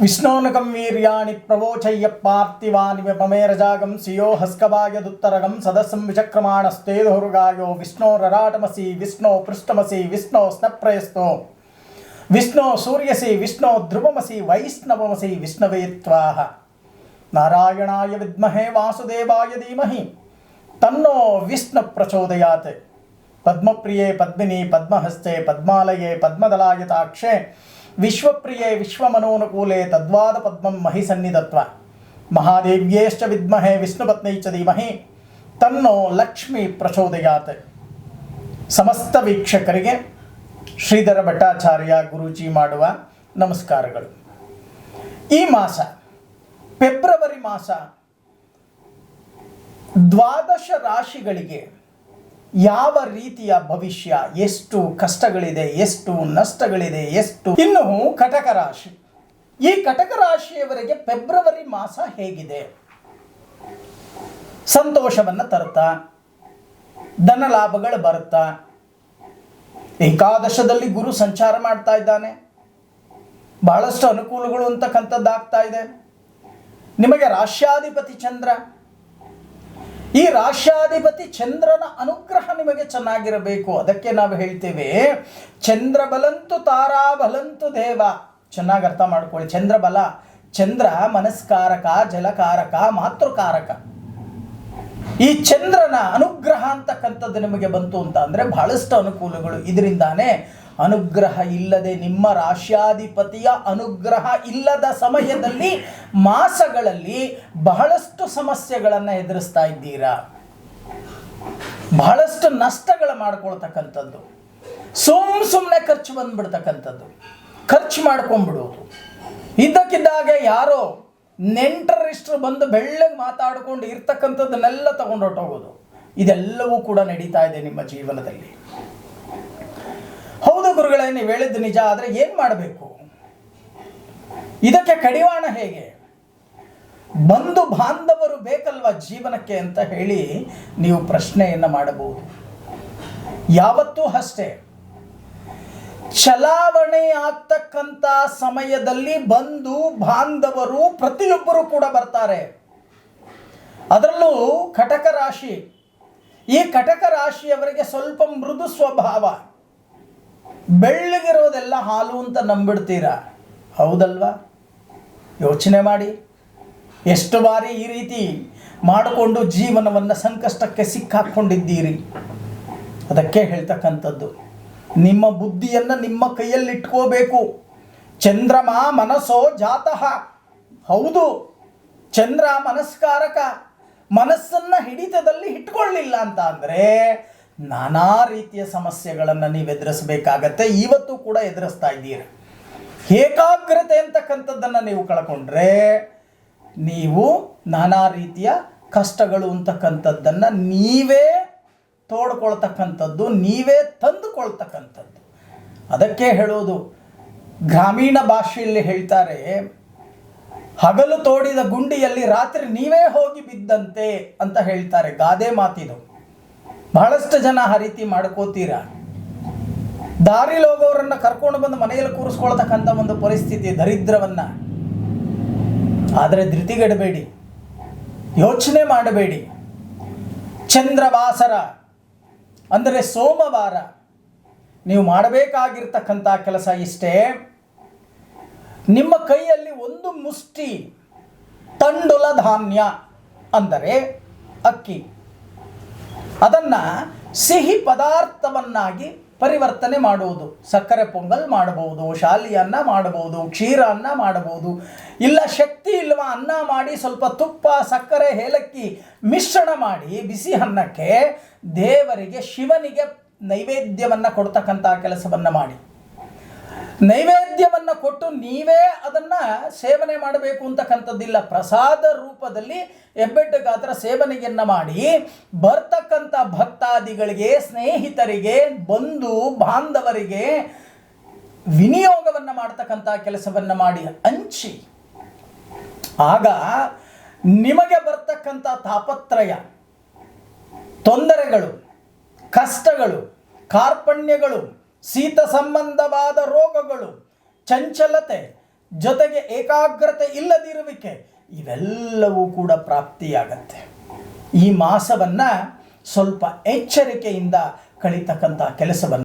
విష్ణోనకం వీర్యాణి ప్రవోచయ్య పార్థివాని విపమేరజాగం సియో హస్కభాగ్యదుత్తరగం సదస్సం విచక్రమాణస్తేధుర్గాయో విష్ణో రరాటమసి విష్ణో పృష్టమసి విష్ణో స్నప్రయస్తో. విష్ణో సూర్యసి విష్ణో ధ్రువమసి వైష్ణవమసి విష్ణవేత్వాహ. నారాయణాయ విద్మహే వాసుదేవాయ ధీమహి. తన్నో విష్ణు ప్రచోదయాత్. పద్మప్రియే పద్మిని పద్మహస్తే పద్మాలయే పద్మదలాయతాక్షే ವಿಶ್ವಪ್ರಿಯೆ ವಿಶ್ವಮನೋನುಕೂಲೆ ತದ್ವಾದ ಪದ್ಮಂ ಮಹಿ ಸನ್ನಿಧತ್ವ. ಮಹಾದೇವ್ಯೇಶ್ಚ ವಿದ್ಮಹೆ ವಿಷ್ಣುಪತ್ನೈ ಚ ಧೀಮಹಿ. ತನ್ನೋ ಲಕ್ಷ್ಮಿ ಪ್ರಚೋದಯಾತ್. ಸಮಸ್ತ ವೀಕ್ಷಕರಿಗೆ ಶ್ರೀಧರ ಭಟ್ಟಾಚಾರ್ಯ ಗುರೂಜಿ ಮಾಡುವ ನಮಸ್ಕಾರಗಳು. ಈ ಮಾಸ, ಫೆಬ್ರವರಿ ಮಾಸ, ದ್ವಾದಶ ರಾಶಿಗಳಿಗೆ ಯಾವ ರೀತಿಯ ಭವಿಷ್ಯ? ಎಷ್ಟು ಕಷ್ಟಗಳಿದೆ? ಎಷ್ಟು ನಷ್ಟಗಳಿದೆ? ಎಷ್ಟು? ಇನ್ನು ಕಟಕ ರಾಶಿ. ಈ ಕಟಕ ರಾಶಿಯವರೆಗೆ ಫೆಬ್ರವರಿ ಮಾಸ ಹೇಗಿದೆ? ಸಂತೋಷವನ್ನು ತರುತ್ತಾ? ಧನ ಲಾಭಗಳು ಬರುತ್ತಾ? ಏಕಾದಶದಲ್ಲಿ ಗುರು ಸಂಚಾರ ಮಾಡ್ತಾ ಇದ್ದಾನೆ. ಬಹಳಷ್ಟು ಅನುಕೂಲಗಳು ಅಂತಕ್ಕಂಥದ್ದಾಗ್ತಾ ಇದೆ. ನಿಮಗೆ ರಾಶ್ಯಾಧಿಪತಿ ಚಂದ್ರ. ಈ ರಾಶ್ಯಾಧಿಪತಿ ಚಂದ್ರನ ಅನುಗ್ರಹ ನಿಮಗೆ ಚೆನ್ನಾಗಿರಬೇಕು. ಅದಕ್ಕೆ ನಾವು ಹೇಳ್ತೇವೆ ಚಂದ್ರ ಬಲಂತು ತಾರಾ ಬಲಂತು ದೇವ. ಚೆನ್ನಾಗಿ ಅರ್ಥ ಮಾಡ್ಕೊಳ್ಳಿ. ಚಂದ್ರ ಬಲ ಚಂದ್ರ ಮನಸ್ಕಾರಕ, ಜಲಕಾರಕ, ಮಾತೃಕಾರಕ. ಈ ಚಂದ್ರನ ಅನುಗ್ರಹ ಅಂತಕ್ಕಂಥದ್ದು ನಿಮಗೆ ಬಂತು ಅಂತ ಅಂದರೆ ಬಹಳಷ್ಟು ಅನುಕೂಲಗಳು ಇದರಿಂದಾನೇ ಅನುಗ್ರಹ ಇಲ್ಲದೆ ನಿಮ್ಮ ರಾಶ್ಯಾಧಿಪತಿಯ ಅನುಗ್ರಹ ಇಲ್ಲದ ಸಮಯದಲ್ಲಿ ಮಾಸಗಳಲ್ಲಿ ಬಹಳಷ್ಟು ಸಮಸ್ಯೆಗಳನ್ನು ಎದುರಿಸ್ತಾ ಇದ್ದೀರಾ? ಬಹಳಷ್ಟು ನಷ್ಟಗಳ ಮಾಡ್ಕೊಳ್ತಕ್ಕಂಥದ್ದು. ಸುಮ್ ಸುಮ್ಮನೆ ಖರ್ಚು ಬಂದ್ಬಿಡ್ತಕ್ಕಂಥದ್ದು. ಖರ್ಚು ಮಾಡ್ಕೊಂಡ್ಬಿಡೋದು. ಇದ್ದಕ್ಕಿದ್ದಾಗೆ ಯಾರೋ ನೆಂಟರಿಷ್ಟರು ಬಂದು ಬೆಳ್ಳಗೆ ಮಾತಾಡ್ಕೊಂಡು ಇರ್ತಕ್ಕಂಥದ್ದನ್ನೆಲ್ಲ ತಗೊಂಡು ಹೊಟ್ಟೋಗೋದು ಇದೆಲ್ಲವೂ ಕೂಡ ನಡೀತಾ ಇದೆ ನಿಮ್ಮ ಜೀವನದಲ್ಲಿ. ಗುರುಗಳೇ ನೀವು ಹೇಳಿದ್ದು ನಿಜ, ಆದರೆ ಏನು ಮಾಡಬೇಕು? ಇದಕ್ಕೆ ಕಡಿವಾಣ ಹೇಗೆ? ಬಂಧು ಬಾಂಧವರು ಬೇಕಲ್ವ ಜೀವನಕ್ಕೆ ಅಂತ ಹೇಳಿ ನೀವು ಪ್ರಶ್ನೆಯನ್ನು ಮಾಡಬಹುದು. ಯಾವತ್ತೂ ಅಷ್ಟೇ. ಚಲಾವಣೆ ಆಗ್ತಕ್ಕಂಥ ಸಮಯದಲ್ಲಿ ಬಂಧು ಬಾಂಧವರು ಪ್ರತಿಯೊಬ್ಬರು ಕೂಡ ಬರ್ತಾರೆ. ಅದರಲ್ಲೂ ಕಟಕ ರಾಶಿ. ಈ ಕಟಕ ರಾಶಿಯವರಿಗೆ ಸ್ವಲ್ಪ ಮೃದು ಸ್ವಭಾವ. ಬೆಳ್ಳಗಿರೋದೆಲ್ಲ ಹಾಲು ಅಂತ ನಂಬಿಡ್ತೀರಾ? ಹೌದಲ್ವಾ? ಯೋಚನೆ ಮಾಡಿ. ಎಷ್ಟು ಬಾರಿ ಈ ರೀತಿ ಮಾಡಿಕೊಂಡು ಜೀವನವನ್ನು ಸಂಕಷ್ಟಕ್ಕೆ ಸಿಕ್ಕಾಕ್ಕೊಂಡಿದ್ದೀರಿ ಅದಕ್ಕೆ ಹೇಳ್ತಕ್ಕಂಥದ್ದು, ನಿಮ್ಮ ಬುದ್ಧಿಯನ್ನು ನಿಮ್ಮ ಕೈಯಲ್ಲಿ ಇಟ್ಕೋಬೇಕು ಚಂದ್ರಮ ಮನಸ್ಸೋ ಜಾತಃ. ಹೌದು, ಚಂದ್ರ ಮನಸ್ಕಾರಕ. ಮನಸ್ಸನ್ನು ಹಿಡಿತದಲ್ಲಿ ಇಟ್ಕೊಳ್ಳಿಲ್ಲ ಅಂತ ಅಂದರೆ ನಾನಾ ರೀತಿಯ ಸಮಸ್ಯೆಗಳನ್ನು ನೀವು ಎದುರಿಸಬೇಕಾಗತ್ತೆ. ಇವತ್ತು ಕೂಡ ಎದುರಿಸ್ತಾ ಇದ್ದೀರಿ. ಏಕಾಗ್ರತೆ ಅಂತಕ್ಕಂಥದ್ದನ್ನು ನೀವು ಕಳ್ಕೊಂಡ್ರೆ ನೀವು ನಾನಾ ರೀತಿಯ ಕಷ್ಟಗಳು ಅಂತಕ್ಕಂಥದ್ದನ್ನು ನೀವೇ ತೋಡ್ಕೊಳ್ತಕ್ಕಂಥದ್ದು, ನೀವೇ ತಂದುಕೊಳ್ತಕ್ಕಂಥದ್ದು. ಅದಕ್ಕೆ ಹೇಳೋದು, ಗ್ರಾಮೀಣ ಭಾಷೆಯಲ್ಲಿ ಹೇಳ್ತಾರೆ, ಹಗಲು ತೋಡಿದ ಗುಂಡಿಯಲ್ಲಿ ರಾತ್ರಿ ನೀವೇ ಹೋಗಿ ಬಿದ್ದಂತೆ ಅಂತ ಹೇಳ್ತಾರೆ. ಗಾದೆ ಮಾತಿದು. ಬಹಳಷ್ಟು ಜನ ಆ ರೀತಿ ಮಾಡ್ಕೋತೀರಾ? ದಾರಿ ಹೋಗೋರನ್ನ ಕರ್ಕೊಂಡು ಬಂದು ಮನೆಯಲ್ಲಿ ಕೂರಿಸ್ಕೊಳ್ತಕ್ಕಂಥ ಒಂದು ಪರಿಸ್ಥಿತಿ, ದರಿದ್ರವನ್ನ. ಆದರೆ ಧೃತಿಗೆಡಬೇಡಿ. ಯೋಚನೆ ಮಾಡಬೇಡಿ. ಚಂದ್ರವಾಸರ ಅಂದರೆ ಸೋಮವಾರ ನೀವು ಮಾಡಬೇಕಾಗಿರ್ತಕ್ಕಂಥ ಕೆಲಸ ಇಷ್ಟೇ. ನಿಮ್ಮ ಕೈಯಲ್ಲಿ ಒಂದು ಮುಷ್ಟಿ, ತಂಡುಲ ಧಾನ್ಯ ಅಂದರೆ ಅಕ್ಕಿ. ಅದನ್ನು ಸಿಹಿ ಪದಾರ್ಥವನ್ನಾಗಿ ಪರಿವರ್ತನೆ ಮಾಡುವುದು. ಸಕ್ಕರೆ ಪೊಂಗಲ್ ಮಾಡಬಹುದು ಶಾಲಿಯನ್ನ ಮಾಡಬಹುದು ಕ್ಷೀರನ್ನ ಮಾಡಬಹುದು. ಇಲ್ಲ, ಶಕ್ತಿ ಇಲ್ವ ಅನ್ನ ಮಾಡಿ ಸ್ವಲ್ಪ ತುಪ್ಪ, ಸಕ್ಕರೆ, ಏಲಕ್ಕಿ ಮಿಶ್ರಣ ಮಾಡಿ ಬಿಸಿ ಅನ್ನಕ್ಕೆ ದೇವರಿಗೆ ಶಿವನಿಗೆ ನೈವೇದ್ಯವನ್ನು ಕೊಡ್ತಕ್ಕಂಥ ಕೆಲಸವನ್ನು ಮಾಡಿ. ನೈವೇದ್ಯವನ್ನು ಕೊಟ್ಟು ನೀವೇ ಅದನ್ನು ಸೇವನೆ ಮಾಡಬೇಕು ಅಂತಕ್ಕಂಥದ್ದಿಲ್ಲ. ಪ್ರಸಾದ ರೂಪದಲ್ಲಿ ಹೆಬ್ಬೆಟ್ಟು ಗಾತ್ರ ಸೇವನೆಯನ್ನು ಮಾಡಿ ಬರ್ತಕ್ಕಂಥ ಭಕ್ತಾದಿಗಳಿಗೆ, ಸ್ನೇಹಿತರಿಗೆ, ಬಂಧು ಬಾಂಧವರಿಗೆ ವಿನಿಯೋಗವನ್ನು ಮಾಡ್ತಕ್ಕಂಥ ಕೆಲಸವನ್ನು ಮಾಡಿ ಹಂಚಿ. ಆಗ ನಿಮಗೆ ಬರ್ತಕ್ಕಂಥ ತಾಪತ್ರಯ, ತೊಂದರೆಗಳು, ಕಷ್ಟಗಳು, ಕಾರ್ಪಣ್ಯಗಳು ಶೀತ ಸಂಬಂಧವಾದ ರೋಗಗಳು, ಚಂಚಲತೆ, ಜೊತೆಗೆ ಏಕಾಗ್ರತೆ ಇಲ್ಲದಿರುವಿಕೆ, ಇವೆಲ್ಲವೂ ಕೂಡ ಪ್ರಾಪ್ತಿಯಾಗತ್ತೆ. ಈ ಮಾಸವನ್ನು ಸ್ವಲ್ಪ ಎಚ್ಚರಿಕೆಯಿಂದ ಕಳಿತಕ್ಕಂಥ ಕೆಲಸವನ್ನು